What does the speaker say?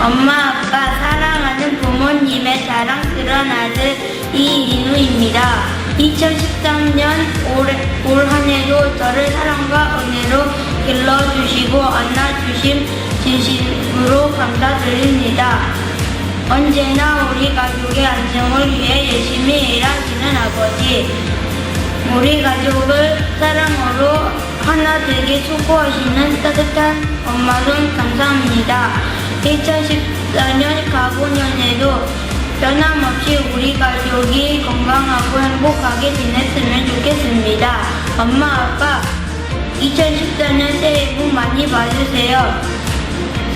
엄마, 아빠, 사랑하는 부모님의 자랑스러운 아들 이인우입니다. 2013년 올, 올 한 해도 저를 사랑과 은혜로 길러주시고 안아주심 진심 으로 감사드립니다. 언제나 우리 가족의 안정을 위해 열심히 일하시는 아버지, 우리 가족을 사랑으로 하나 되게 수고하시는 따뜻한 엄마손 감사합니다. 2014년 가보년에도 변함없이 우리 가족이 건강하고 행복하게 지냈으면 좋겠습니다. 엄마, 아빠, 2014년 새해 복 많이 받으세요.